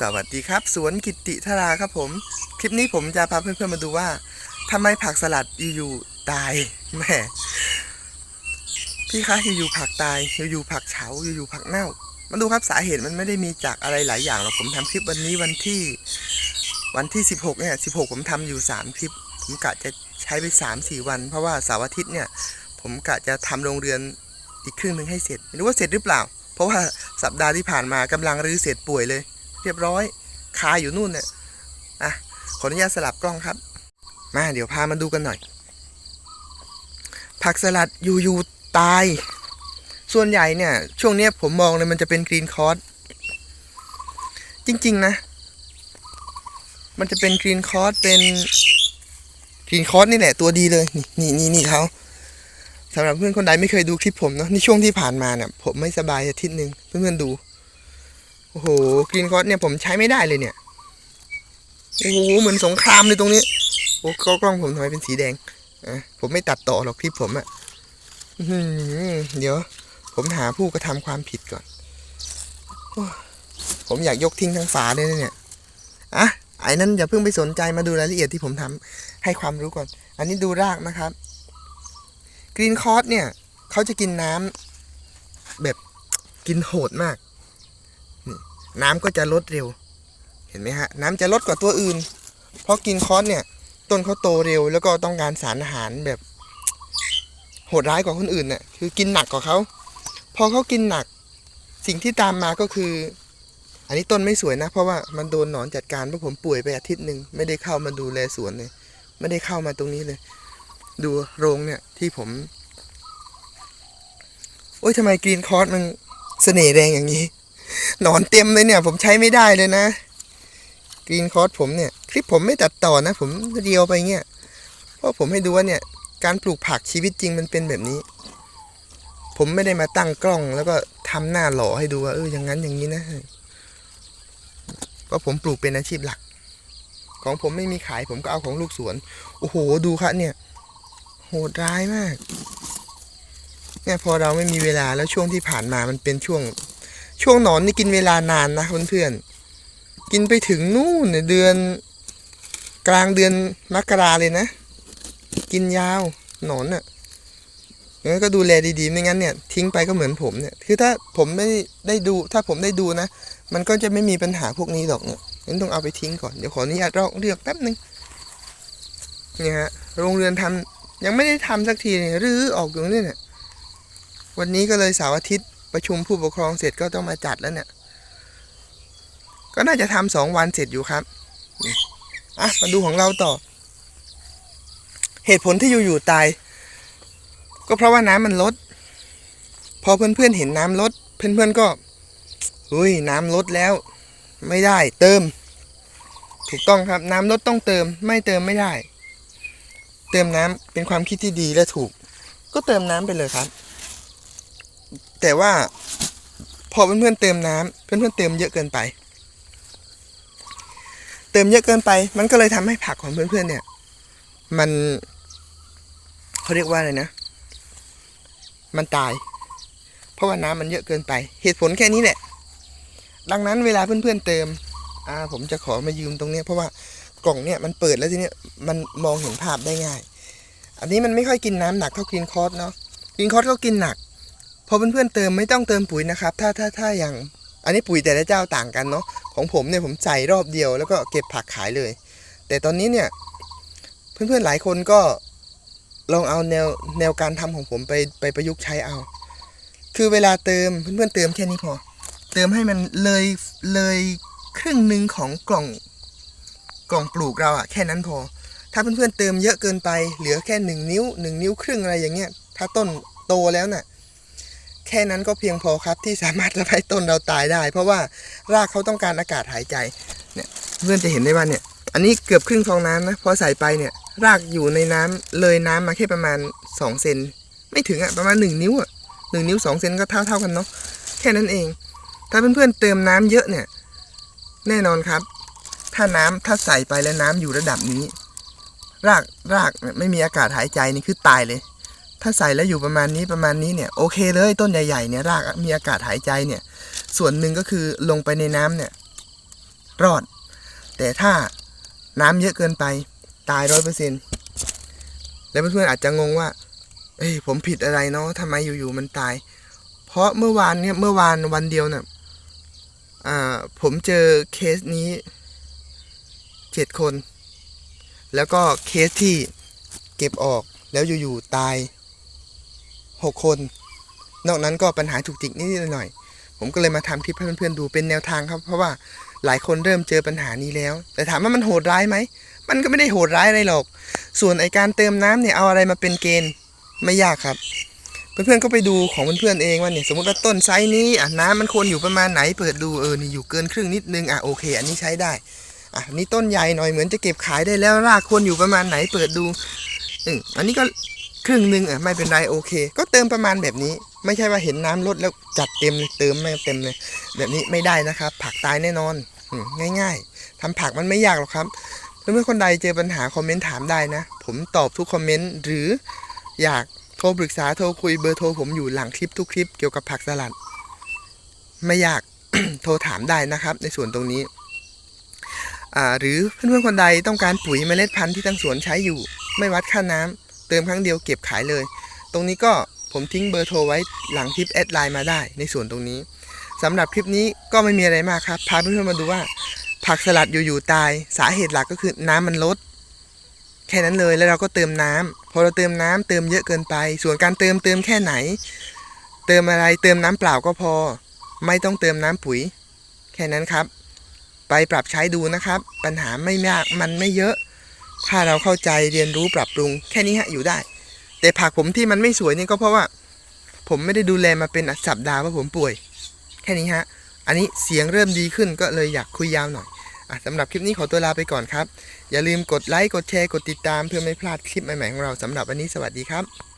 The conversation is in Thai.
สวัสดีครับ สวนกิติธาราครับผม คลิปนี้ผมจะพาเพื่อนๆมาดูว่าทำไมผักสลัดอยู่ๆตายแหม่พี่คะอยู่ๆผักตายอยู่ๆผักเฉาอยู่ๆผักเน่า มาดูครับสาเหตุมันไม่ได้มีจากอะไรหลายอย่างหรอกผมทำคลิปวันนี้วันที่ วันที่ 16เนี่ย16 ผมทำอยู่ 3 คลิป ผมกะจะใช้ไป 3-4 วัน เพราะว่าเสาร์อาทิตย์เนี่ย ผมกะจะทำโรงเรือนอีกครึ่งหนึ่งให้เสร็จไม่รู้ว่าเสร็จหรือเปล่า เพราะว่าสัปดาห์ที่ผ่านมากำลังรื้อเสร็จป่วยเลย เรียบร้อย คาอยู่นู่นเนี่ยอะขออนุญาตสลับกล้องครับ มาเดี๋ยวพามาดูกันหน่อย ผักสลัดอยู่ๆตาย ส่วนใหญ่เนี่ย ช่วงนี้ผมมองเลยมันจะเป็นกรีนคอร์สจริง ๆ นะ มันจะเป็นกรีนคอร์สเป็นกรีนคอร์สนี่แหละตัวดีเลย นี่นี่นี่เขาสำหรับเพื่อนคนใดไม่เคยดูคลิปผมเนาะในช่วงที่ผ่านมาเนี่ยผมไม่สบายอาทิตย์หนึ่งเพื่อนๆดู โอ้โหกรีนคอร์สเนี่ยผมใช้ไม่ได้เลยเนี่ยโอ้โหเหมือนสงครามเลยตรงนี้ โอ้กล้องผมทำไมเป็นสีแดงอะผมไม่ตัดต่อหรอกคลิปผมอะอื้อหือเดี๋ยว ผมหาผู้กระทำความผิดก่อนอผมอยากยกทิ้งทั้งฝาเลยนะเนี่ยอะไอ้นั้นอย่าเพิ่งไปสนใจมาดูรายละเอียดที่ผมทำให้ความรู้ก่อน อันนี้ดูรากนะครับกรีนคอร์สเนี่ย เขาจะกินน้ำแบบกินโหดมาก น้ำก็จะลดเร็ว เห็นไหมฮะ น้ำจะลดกว่าตัวอื่น เพราะกินคอสเนี่ย ต้นเขาโตเร็ว แล้วก็ต้องการสารอาหารแบบ โหดร้ายกว่าคนอื่นเนี่ยคือกินหนักกว่าเขาพอเขากินหนัก สิ่งที่ตามมาก็คือ อันนี้ต้นไม่สวยนะ เพราะว่ามันโดนหนอนจัดการเพราะผมป่วยไปอาทิตย์หนึ่งไม่ได้เข้ามาดูแลสวนเลย ไม่ได้เข้ามาตรงนี้เลย ดูโรงเนี่ยที่ผมโอ้ยทำไมกรีนคอร์สมันเสน่ห์แรงอย่างนี้ หนอนเต็มเลยเนี่ย ผมใช้ไม่ได้เลยนะกรีนคอร์สผมเนี่ย คลิปผมไม่ตัดต่อนะ ผมเรียวไปเงี้ยเพราะผมให้ดูว่าเนี่ย การปลูกผักชีวิตจริงมันเป็นแบบนี้ ผมไม่ได้มาตั้งกล้อง แล้วก็ทำหน้าหล่อให้ดูว่าเอออย่างนั้นอย่างนี้นะเพราะผมปลูกเป็นอาชีพหลัก ของผมไม่มีขายผมก็เอาของลูกสวน โอ้โหดูครับเนี่ย โหดร้ายมากเนี่ยพอเราไม่มีเวลาแล้วช่วงที่ผ่านมามันเป็นช่วง ช่วงหนอนนี่กินเวลานานนะเพื่อนๆกินไปถึงนู่นเดือน กลางเดือนมกราเลยนะ กินยาวหนอนน่ะงั้นก็ดูแลดีๆไม่งั้นเนี่ยทิ้งไปก็เหมือนผมเนี่ยคือถ้าผมไม่ได้ดูถ้าผมได้ดูนะ มันก็จะไม่มีปัญหาพวกนี้หรอกเนี่ยงั้นต้องเอาไปทิ้งก่อนเดี๋ยวขออนุญาตลอกเลือกแป๊บนึงเนี่ยฮะโรงเรือนทำยังไม่ได้ทำสักทีเลยรื้อออกอยู่นี่เนี่ยวันนี้ก็เลยเสาร์อาทิตย์ ประชุมผู้ปกครองเสร็จก็ต้องมาจัดแล้วเนี่ย ก็น่าจะทำสองวันเสร็จอยู่ครับอะมาดูของเราต่อ เหตุผลที่อยู่ๆตาย ก็เพราะว่าน้ำมันลด พอเพื่อนๆเห็นน้ำลด เพื่อนๆก็เฮ้ยน้ำลดแล้ว ไม่ได้เติม ถูกต้องครับน้ำลดต้องเติม ไม่เติมไม่ได้ เติมน้ำเป็นความคิดที่ดีและถูก ก็เติมน้ำไปเลยครับ แต่ว่าพอเพื่อนๆเติมน้ำเพื่อนๆเติมเยอะเกินไป เติมเยอะเกินไป มันก็เลยทำให้ผักของเพื่อนๆเนี่ย มันเขาเรียกว่าอะไรนะ มันตาย เพราะว่าน้ำมันเยอะเกินไป เหตุผลแค่นี้แหละ ดังนั้นเวลาเพื่อนๆเติมอ่าผมจะขอมายืมตรงเนี้ยเพราะว่ากล่องเนี่ยมันเปิดแล้วทีเนี้ยมันมองเห็นภาพได้ง่าย อันนี้มันไม่ค่อยกินน้ำหนักเท่ากรีนคอสเนาะกรีนคอสก็กินหนัก พอเพื่อนๆเติมไม่ต้องเติมปุ๋ยนะครับ ถ้าถ้าถ้าอย่างอันนี้ปุ๋ยแต่ละเจ้าต่างกันเนาะของผมเนี่ยผมใส่รอบเดียวแล้วก็เก็บผักขายเลย แต่ตอนนี้เนี่ยเพื่อนๆหลายคนก็ลองเอาแนวแนวการทำของผมไปไปประยุกต์ใช้เอา คือเวลาเติมเพื่อนๆเติมแค่นี้พอ เติมให้มันเลยเลยครึ่งหนึ่งของกล่องกล่องปลูกเราอะแค่นั้นพอ ถ้าเพื่อนๆเติมเยอะเกินไปเหลือแค่หนึ่งนิ้วหนึ่งนิ้วครึ่งอะไรอย่างเงี้ย ถ้าต้นโตแล้วน่ะ แค่นั้นก็เพียงพอครับที่สามารถทำให้ต้นเราตายได้ เพราะว่ารากเขาต้องการอากาศหายใจเนี่ยเพื่อนจะเห็นได้ว่าเนี่ยอันนี้เกือบครึ่งฟองน้ำนะพอใส่ไปเนี่ยรากอยู่ในน้ำเลยน้ำมาแค่ประมาณ2เซนไม่ถึงอะประมาณ 1 นิ้วอะหนึ่งนิ้ว2เซนก็เท่าเท่ากันเนาะแค่นั้นเอง ถ้าเพื่อนๆเติมน้ำเยอะเนี่ย แน่นอนครับ ถ้าน้ำถ้าใส่ไปแล้วน้ำอยู่ระดับนี้ รากรากไม่มีอากาศหายใจนี่คือตายเลย ถ้าใส่แล้วอยู่ประมาณนี้ประมาณนี้เนี่ยโอเคเลยต้นใหญ่ๆเนี่ยรากมีอากาศหายใจเนี่ย ส่วนหนึ่งก็คือลงไปในน้ำเนี่ย รอด แต่ถ้าน้ำเยอะเกินไปตายร้อยเปอร์เซ็นต์แล้วเพื่อนๆอาจจะงงว่าเอ้ยผมผิดอะไรเนาะทำไมอยู่ๆมันตาย เพราะเมื่อวานเนี่ยเมื่อวานวันเดียวเนี่ยอ่าผมเจอเคสนี้เจ็ดคน แล้วก็เคสที่เก็บออกแล้วอยู่ๆตาย หกคน นอกนั้นก็ปัญหาจุกจิกนิดหน่อย ผมก็เลยมาทำคลิปให้เพื่อนๆดูเป็นแนวทางครับ เพราะว่าหลายคนเริ่มเจอปัญหานี้แล้ว แต่ถามว่ามันโหดร้ายไหม มันก็ไม่ได้โหดร้ายอะไรหรอก ส่วนไอการเติมน้ำเนี่ยเอาอะไรมาเป็นเกณฑ์ไม่ยากครับ เพื่อนๆก็ไปดูของเพื่อนๆเองว่าเนี่ยสมมติว่าต้นไซส์นี้อะน้ำมันควรอยู่ประมาณไหนเปิดดูเออนี่อยู่เกินครึ่งนิดนึงอะโอเค อันนี้ใช้ได้อะนี่ต้นใหญ่หน่อยเหมือนจะเก็บขายได้แล้วรากควรอยู่ประมาณไหนเปิดดูอืมอันนี้ก็ ครึ่งหนึ่งอะไม่เป็นไรโอเค ก็เติมประมาณแบบนี้ ไม่ใช่ว่าเห็นน้ำลดแล้วจัดเต็มเลยเติมไม่เต็มเลยแบบนี้ไม่ได้นะครับ ผักตายแน่นอนง่ายๆทำผักมันไม่ยากหรอกครับเพื่อนๆคนใดเจอปัญหาคอมเมนต์ถามได้นะ ผมตอบทุกคอมเมนต์หรืออยากโทรปรึกษาโทรคุยเบอร์โทรผมอยู่หลังคลิปทุกคลิปเกี่ยวกับผักสลัด ไม่อยากโทรถามได้นะครับ ในส่วนตรงนี้หรือเพื่อนๆคนใดต้องการปุ๋ยเมล็ดพันธุ์ที่ทางสวนใช้อยู่ ไม่วัดค่าน้ำ เติมครั้งเดียวเก็บขายเลย ตรงนี้ก็ผมทิ้งเบอร์โทรไว้หลังคลิปแอดไลน์มาได้ในส่วนตรงนี้สำหรับคลิปนี้ก็ไม่มีอะไรมากครับ พาเพื่อนๆมาดูว่า ผักสลัดอยู่ๆตาย สาเหตุหลักก็คือน้ำมันลด แค่นั้นเลยแล้วเราก็เติมน้ำพอเราเติมน้ำเติมเยอะเกินไป ส่วนการเติมเติมแค่ไหน เติมอะไรเติมน้ำเปล่าก็พอ ไม่ต้องเติมน้ำปุ๋ย แค่นั้นครับ ไปปรับใช้ดูนะครับ ปัญหาไม่มากมันไม่เยอะ ถ้าเราเข้าใจเรียนรู้ปรับปรุงแค่นี้ฮะอยู่ได้ แต่ผักผมที่มันไม่สวยนี่ก็เพราะว่า ผมไม่ได้ดูแลมาเป็นสัปดาห์เพราะผมป่วย แค่นี้ฮะ อันนี้เสียงเริ่มดีขึ้นก็เลยอยากคุยยาวหน่อยอะสำหรับคลิปนี้ขอตัวลาไปก่อนครับ อย่าลืมกดไลค์กดแชร์กดติดตามเพื่อไม่พลาดคลิปใหม่ๆของเราสำหรับวันนี้สวัสดีครับ